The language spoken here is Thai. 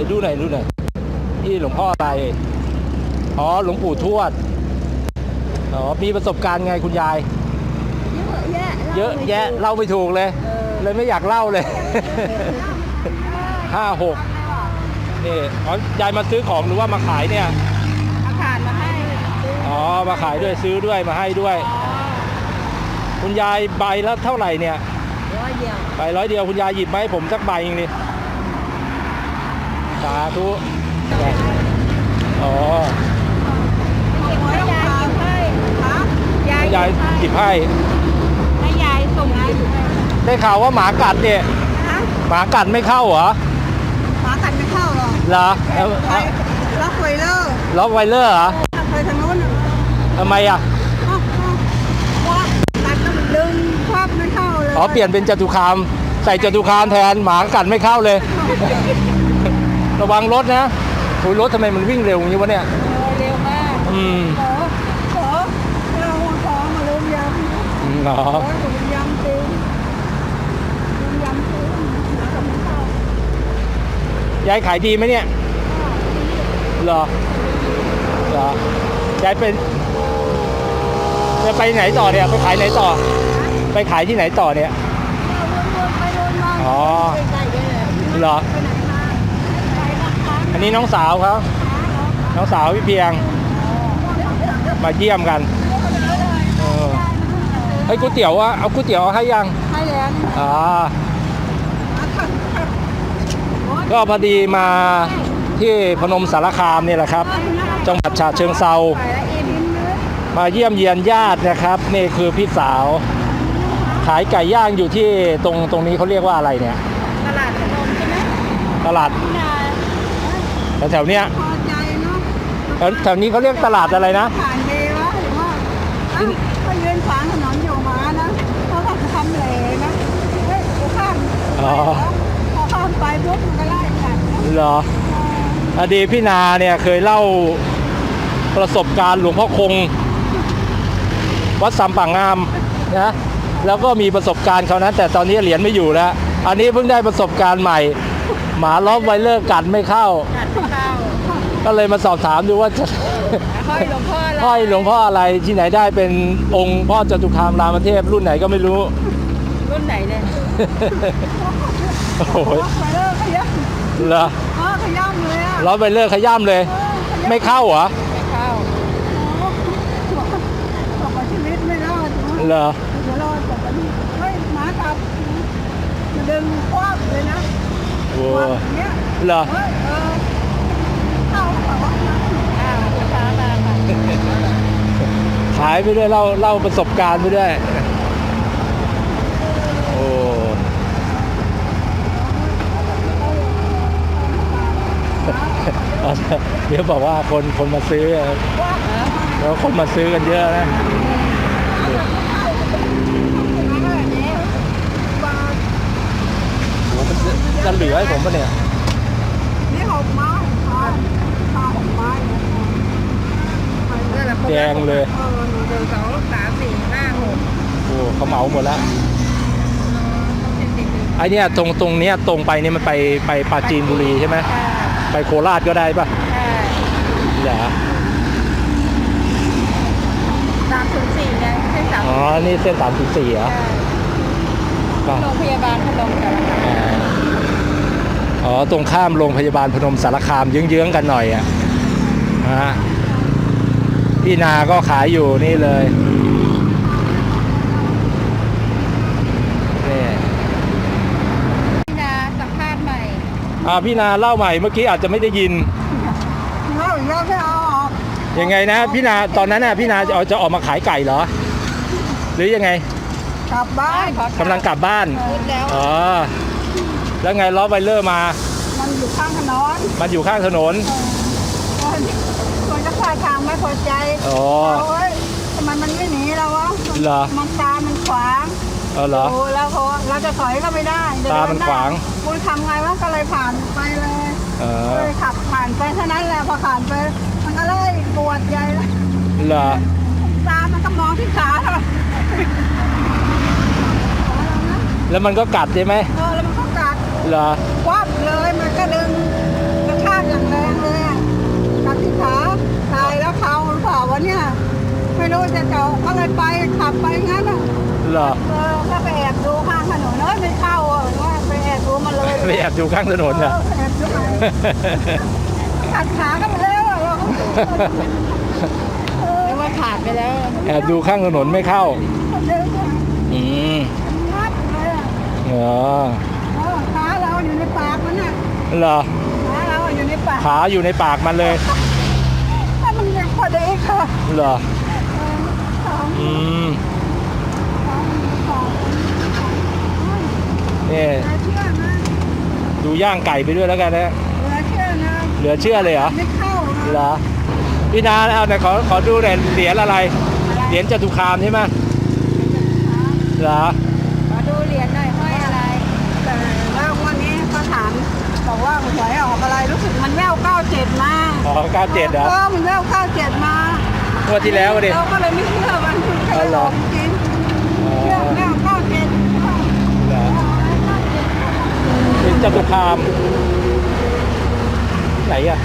ไหนดูไหนอยดูไหนอยนี่หลวงพ่ออะไร อ๋อหลวงปู่ทวด อ๋อมีประสบการณ์ไงคุณยาย เยอะเยอะแยะเล่าไม่ถูกเลย เลยไม่อยากเล่าเลยห้าหกนี่อ๋อยายมาซื้อของหรือว่ามาขายเนี่ยอาคารมาให้อ๋อมาขายด้วยซื้อด้วยมาให้ด้วย คุณยายใบละเท่าไหร่เนี่ยร้อยเดียวใบร้อยเดียวคุณยายหยิบมาให้ผมสักใบเองดิ สาธุอ๋อให้ยายหยิบให้ยายยายหยิบให้ให้ยายส่งให้ได้ข่าวว่าหมากัดเนี่ยฮะหมากัดไม่เข้าเหรอหมากัดไม่เข้าหรอกเหรอเอาไปเอาล็อกไวเลอร์ล็อกไวเลอร์เหรอไปทางนู้นทำไมอะอ้าวอ้าวว้าตัดแล้วมันดึงควับไม่เข้าเลยอ๋อเปลี่ยนเป็นจตุคาม ใส่จตุคามแทนหมากัดไม่เข้าเลย ระวังรถนะโอ้ยรถทำไมมันวิ่งเร็วอย่างนี้วะเนี่ยเออเร็วมากอืมขอขอเราขอมาลืมยำเหรอขอลืมยำจริงลืมยำจริงหมากัดไม่เข้ายายขายดีไหมเนี่ยเหรอเหรอยายเป็นจะไปไหนต่อเนี่ย ไปขายไหนต่อ ไปขายที่ไหนต่อเนี่ยวนๆไปวนมาอ๋อใกล้ๆเลยเหรอ ไปไหนมาไป นะคะอันนี้น้องสาวครับ น้องสาวพี่เพียง มาเยี่ยมกันเออเฮ้ยก๋วยเตี๋ยวอะเอาก๋วยเตี๋ยวให้ยังให้แล้วนี่อ่าก็พอดีมาที่พนมสารคามเนี่ยแหละครับ จังหวัดฉะเชิงเซาไปแล้วเอบินเลยมาเยี่ยมเยียนญาตินะครับ นี่คือพี่สาว ขายไก่ย่างอยู่ที่ตรงตรงนี้เขาเรียกว่าอะไรเนี่ย ตลาดพนมใช่ไหมตลาดพี่นา แถวๆเนี้ยพอใจเนาะแถวแถวนี้เขาเรียกตลาดอะไรนะ ผ่านเดวะหรือว่าเอ้าเขายืนขวางถนนอยู่มานะเขาก็ทำเหลนะเฮ้ยกูข้ามอ๋อ พอข้ามไปปุ๊บมันก็ไล่กัดนะเหรอ อดีตพี่นาเนี่ยเคยเล่าประสบการณ์หลวงพ่อคง วัดสามป่างงามนะแล้วก็มีประสบการณ์เขานั้นแต่ตอนนี้เหรียญไม่อยู่แล้ว อันนี้เพิ่งได้ประสบการณ์ใหม่ หมาล้อมไวเลอร์กัดไม่เข้า กัดเข้าก็เลยมาสอบถามดูว่าจะห้อยหลวงพ่ออะไรห้อยหลวงพ่ออะไรที่ไหนได้เป็นองค์พ่อจตุคามรามเทพรุ่นไหนก็ไม่รู้ รุ่นไหนเนี่ยโอ้โหไปเลิกขยับเหรออ๋อขยับเลยอะล้อมไวเลอร์ขย่ำเลยเออขยับไม่เข้าเหรอไม่เข้าบอกว่าชีวิตไม่รอดนะเหรอเดี๋ยวรอบอกว่านี่เฮ้ยหมากัดมันดึงคว้าเลยนะ โอ้คว้าอย่างเงี้ยเหรอเฮ้ยเออเข้าเขาบอกว่าอ้าวคุณช้ามาค่ะขายไปด้วยเล่าเล่าประสบการณ์ไปด้วยโอ้เดี๋ยวบอกว่าคนคนมาซื้อแล้วคนมาซื้อกันเยอะนะโอ้โหมัน จะจะเหลือให้ผมปะเนี่ย นี่หกไม้ทานทานหกไม้แดงเลย เออหนึ่งสองสามสี่ห้าหกโอ้เขาเหมาหมดแล้วไอเนี่ยตรงตรงเนี้ยตรงไปเนี่ยมันไปไปปราจีนบุรีใช่ไหมไปโคราชก็ได้ปะเหรอสามถึงสี่เนี่ยใช่สามอ๋อ นี่เส้นสามสิบสี่เหรอก็โรงพยาบาลพนมสารคาม อ๋อตรงข้ามโรงพยาบาลพนมสารคามเยื้องๆกันหน่อยอะฮะพี่นาก็ขายอยู่นี่เลยนี่พี่นาสัมภาษณ์ใหม่อ่าพี่นาเล่าใหม่เมื่อกี้อาจจะไม่ได้ยินเล่าอีกแล้วไม่เอาออกยังไงนะพี่นาตอนนั้นน่ะพี่นาจะเอาจะออกมาขายไก่เหรอ หรือยังไงกลับบ้านกำลังกลับบ้านพูดแล้ว อ๋อ แล้วไงล้อไวเลอร์มา มันอยู่ข้างถนนมันอยู่ข้างถนน คนคนจะพาทางไม่พอใจอ๋อเอาเว้ยทำไมมันไม่หนีเราวะเหรอ มันตามันขวางเออเหรอ โอ้แล้วพอเราจะถอยก็ไม่ได้เดิตามันขวาง คุณทำไงวะก็เลยผ่านไปเลยเออเลยขับผ่านไปเท่านั้นแหละพอผ่านไป มันก็เลยปวดใหญ่เลยเหรอตามันก็มองที่ขาเราแล้วมันก็กัดใช่ไหมเออแล้วมันก็กัด เหรอควับเลยมันก็ดึงกระอย่างแรงเลยอะกัดที่ขาตายแล้วเขาหรือเปล่าวะเนี่ยไม่รู้จะเจาะก็เลยไปขับไปงั้นอะเหรอเออก็ไปแอบดูข้างถนนเอ้ยไม่เข้าอะว่าไปแอบดูมาเลยไปแอบดูข้างถนนเอเหรออแอบดูมากัดขากันไปแล้วอะเราก็เออว่าขาดไปแล้วแอบดูข้างถนนไม่เข้าเดินอืมงัดเลยอะเหรอ เหรอขาเราอยู่ในปากขาอยู่ในปากมันเลยถ้ามันยังพอดีค่ะเหรอเออสองอืมสองสองนี่เหลือเชื่อนะดูย่างไก่ไปด้วยแล้วกันนะเหลือเชื่อนะเหลือเชื่อเลยเหรอไม่เข้านะเหรอพี่นาเอาไหนขอขอดูหน่อยเหรียญอะไร เหรียญจตุคามใช่ไหมเหรอขอดูเหรียญหน่อยห้อยอะไรแต่แล้ววันนี้เขาถาม บอกว่าหวยออกอะไรรู้สึกมันแววเก้าเจ็ดมาอ๋อ97เหรอเออมันแววเก้าเจ็ดมางวดที่แล้วดิเราก็เลยไม่เชื่อมันคืออ๋อเหรอจริงอ๋อเชื่อแววเก้าเจ็ดเหรอเหรียญจตุคามไหนอะ